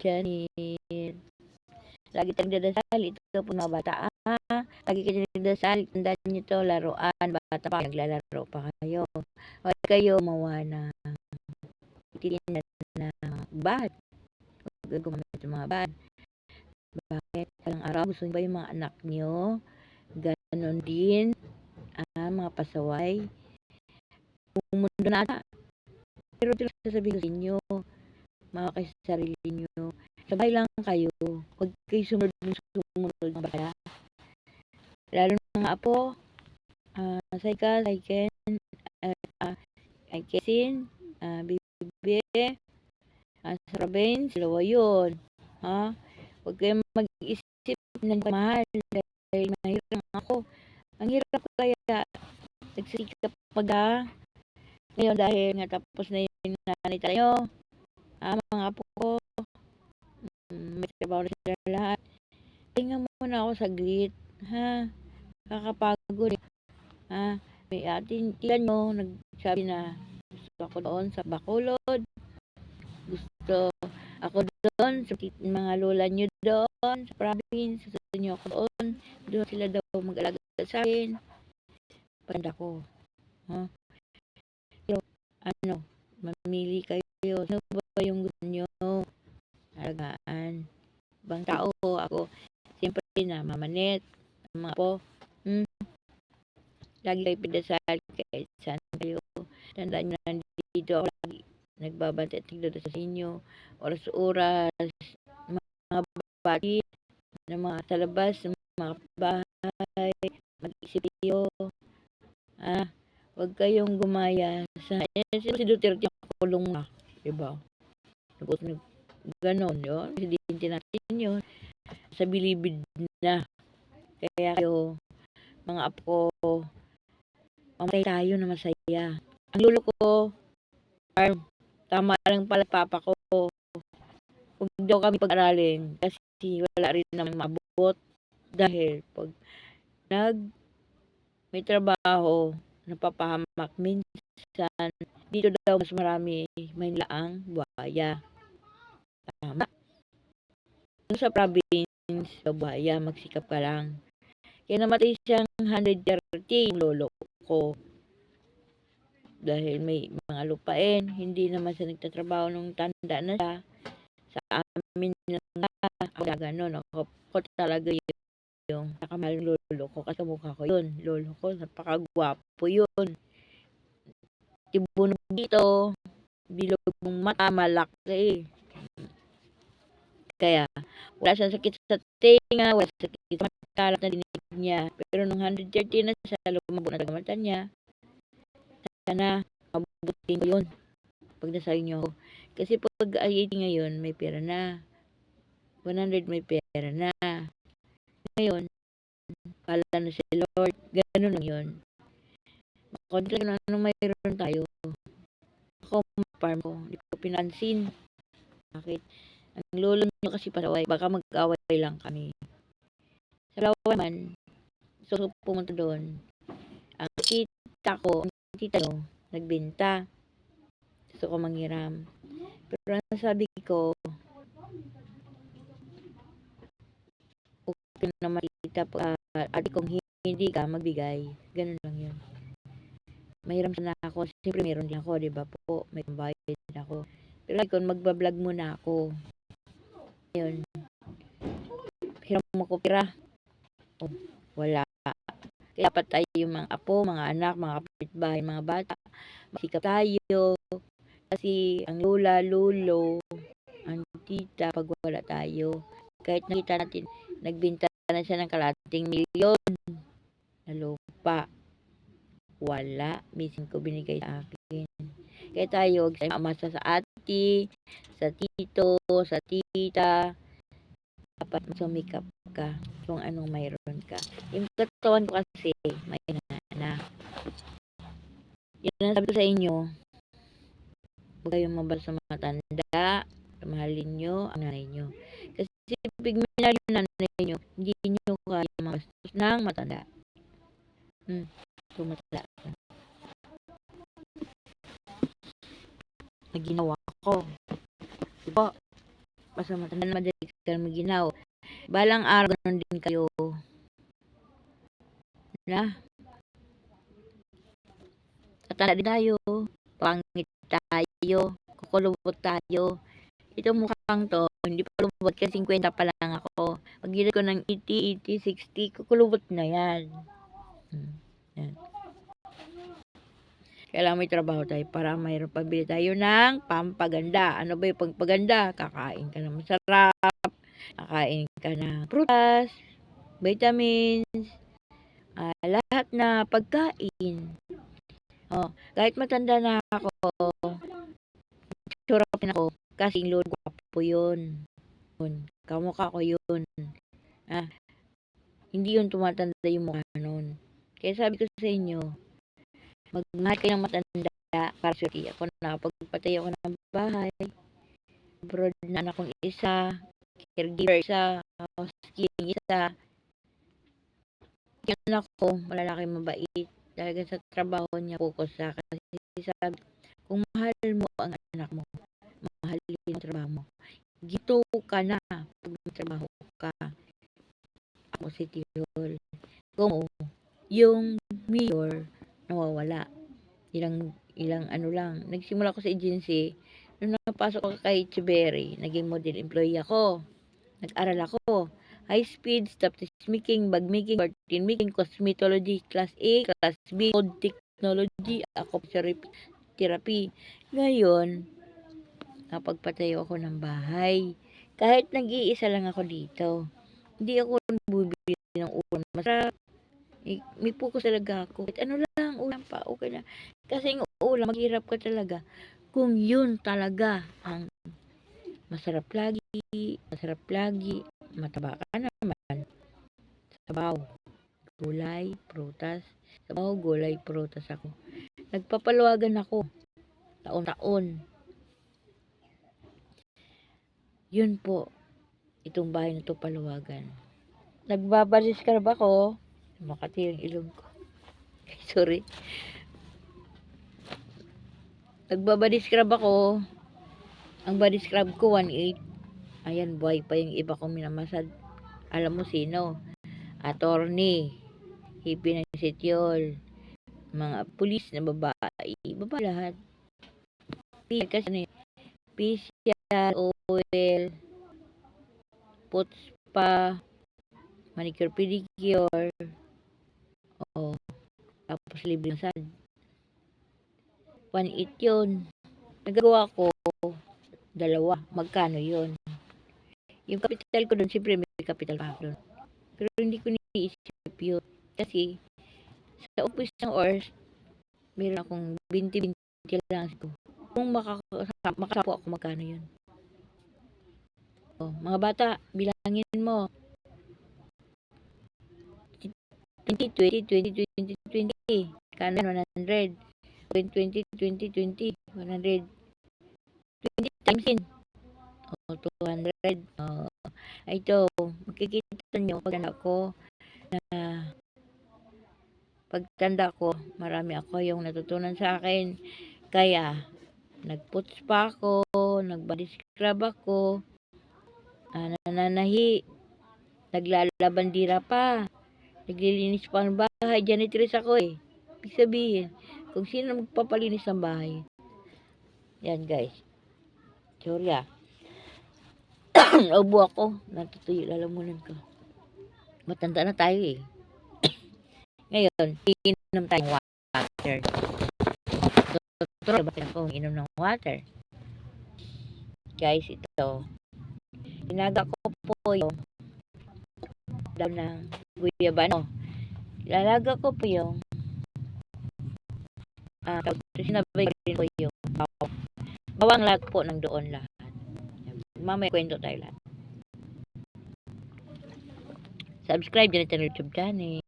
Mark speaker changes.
Speaker 1: Janet. Lagi tayong dadasal. Ito po mga bata. Ah, lagi kayo nagdasal. Tandaan nyo to, laruan. Bata pa, naglalaro pa kayo. Huwag kayo. Itilin na na bad. Huwag gumamit mga bad. Bakit? Palang araw, gusto nyo ba yung mga anak nyo? Ganon din. Ah, mga pasaway. Pumundo na ata. Pero sasabihin ko sa inyo. Mga kayo sa sarili nyo. Sabay lang kayo. Huwag kayo sumunod ng sumunod ng bala. Lalo na mga apo. Ah, Saika, Saiken, uh, uh, Aikesin, ah, Bibi, ah, Sarabin, sila yun. Ha? Huwag kayong mag-isip ng mahal dahil mahirap ako. Ang hirap kaya nagsisikap pag ah. Ngayon dahil nga tapos na yung nanay tayo. Ah, mga apo ko. Mm, may trabaho na sila lahat. Tingnan muna ako saglit. Ha? Kakapagod eh. Ha? May atin, ilan mo, nagsabi na gusto ako doon sa Bacolod. Gusto ako doon sa mga lola nyo doon sa province. Gusto nyo ako doon. Doon sila daw mag-alaga sa akin. Panda ko. Ha? Pero, ano, mamili kayo. Ano ba yung gusto nyo? Alagaan. Ibang tao, ako, siyempre na mamanet. Mga po, hmm, lagi kayo pinasal kahit saan kayo. Tandaan nyo nandito ako lagi nagbabantay at nagdadasal sa inyo. Oras-oras, mga bati, ng mga sa labas, ng mga bahay, mag-isip kayo. Ah, huwag kayong gumaya sa... Eh, si Duterte kulong na, diba? Nag ganon yun. Presidente natin yun. Sa bilibid na. Kaya kayo, mga apo mamatay tayo na masaya. Ang lolo ko, farm, tama lang pala papa ko. Huwag daw kami pag-aralin kasi wala rin naman mabot. Dahil pag nag may trabaho, napapahamak minsan, dito daw mas marami may laang buhaya. Tama. Doon sa province, sa buhaya, magsikap ka lang. Kaya namatay siyang 130 yung lolo ko. Dahil may mga lupain, hindi naman siya nagtatrabaho nung tanda na siya. Sa amin na nga, ako na gano'n. Ako, ako talaga yung, yung nakamahal lolo ko kasi mukha ko yun. Lolo ko, napakagwapo yun. Tibunog dito, bilog mong mata, malaki. Kaya, wala siyang sakit sa tinga, wala sakit sa mata, lahat na dinig niya. Pero nung 130 na siya, lumabo na talaga mata niya. Sana, mabutin ko yun. Pagdasal niyo ako. Kasi pag IAT ngayon, may pera na. 100 may pera na. Ngayon, pala na si Lord. Ganun lang yun. Makontra na anong mayroon tayo. Ako, farm ko. Hindi ko pinansin. Bakit? Ang lolo nyo kasi pasaway. Baka mag-away lang kami. Sa lawa naman, gusto ko pumunta doon. Ang tita ko, ang tita ko, nagbenta. Gusto ko manghiram. Pero ang sabi ko, okay na makita pa. ate kung hindi ka magbigay. Ganun lang yun. Mahiram sana ako. Siyempre meron din ako, di ba po? May pambayad din ako. Pero kung magbablog muna ako. Yun. Hiram mo ko pira. Oh, wala. Kaya dapat tayo yung mga apo, mga anak, mga kapitbahay, mga bata. Masikap tayo. Kasi ang lola, lolo, ang tita, pag wala tayo. Kahit nakita natin, nagbinta na siya ng kalating milyon na lupa. Wala. Missing ko binigay sa akin. Kaya tayo, huwag mamasa sa ati, sa tito, sa tita. Dapat sumikap ka kung anong mayroon ka. Yung katawan ko kasi, may na na. Yan ang sabi sa inyo. Huwag kayong mabal sa matanda. Mahalin nyo ang nanay nyo. Kasi pag minahal yung nanay nyo, hindi nyo kaya magastos ng matanda. Hmm. Tumatala Na ginawa ko. Diba? basta matanda na madali ka maginaw. Balang araw ganun din kayo. Na? Tatanda din tayo. Pangit tayo. Kukulubot tayo. Ito mukhang to, hindi pa lumubot kasi 50 pa lang ako. Pag ko ng 80, 80, 60, kukulubot na yan. Hmm, yan. Kailangan may trabaho tayo para mayroon pabili tayo ng pampaganda. Ano ba yung pampaganda? Kakain ka ng masarap, kakain ka ng prutas, vitamins, ah, lahat na pagkain. Oh, kahit matanda na ako, tsura ako, kasi Lord, gwapo yun. yun. Kamukha ko yun. Ah, hindi yun tumatanda yung mukha nun. Kaya sabi ko sa inyo, magmahal kayo ng matanda para sa ako na pagpatay ako ng bahay. Abroad na anak kong isa, caregiver isa, housekeeping isa. Yan ako, malalaki mabait. Talaga sa trabaho niya, focus sa kasi sabi, kung mahal mo ang anak mo, mahalin ang trabaho mo. Gito ka na pag trabaho ka. Ako si Tirol. Kung yung mayor nawawala. Ilang ilang ano lang. Nagsimula ko sa agency. Nung napasok ako kay Chiberry, naging model employee ako. Nag-aral ako. High speed, statistics making, bag making, curtain making, cosmetology, class A, class B, code technology, ako therapy. Ngayon, napagpatayo ako ng bahay. Kahit nag-iisa lang ako dito. Hindi ako bubili ng ulam. Masarap. May focus talaga ako. Kahit ano lang, pa, okay na. Kasi yung ulam, maghirap ka talaga. Kung yun talaga ang masarap lagi, masarap lagi, mataba ka naman. Sabaw, gulay, prutas. Sabaw, gulay, prutas ako. Nagpapaluwagan ako. Taon-taon. Yun po. Itong bahay na to paluwagan. Nagbabariskarb ako. Makati yung ilong ko. Sorry. Nagbabody scrub ako. Ang body scrub ko, 1.8. Ayan, buhay pa yung iba kong minamasad. Alam mo sino? Attorney. Hippie ng sitiol. Mga pulis na babae. Babae lahat. P- Kasi ano yun? Oil, puts pa, manicure, pedicure, Oo. Tapos libre ng sad. 1.8 yun. Nagagawa ko dalawa. Magkano yun? Yung capital ko doon, siyempre may capital pa doon. Pero hindi ko niisip yun. Kasi sa office ng ORS, meron akong 20-20 lang ko. Kung makaka- makasapo ako, magkano yun? Oh, mga bata, bilangin mo. 20, 20, 20, 20, 20. Kanan 100. 20, 20, 20, 100. 20 times in. O, 200. O, ito, makikita nyo ko na pagtanda ko, marami ako yung natutunan sa akin. Kaya, nagputs pa ako, nagbody scrub ako, ah, nananahi, naglalabandira pa. Naglilinis pa ng bahay. Janitress ako eh. Ibig sabihin, kung sino magpapalinis ng bahay. Yan guys. Sorry ah. Naubo ako. Natutuyo lalamunan ko. Matanda na tayo eh. Ngayon, inom tayong water. Tutuloy ba ako inom ng water? Guys, ito. Inaga ko po yung daw ng guyabano. Lalaga ko po yung ah, uh, sinabay ko rin po yung bawang lahat po ng doon lahat. Mamaya kwento tayo lahat. Subscribe din sa YouTube channel.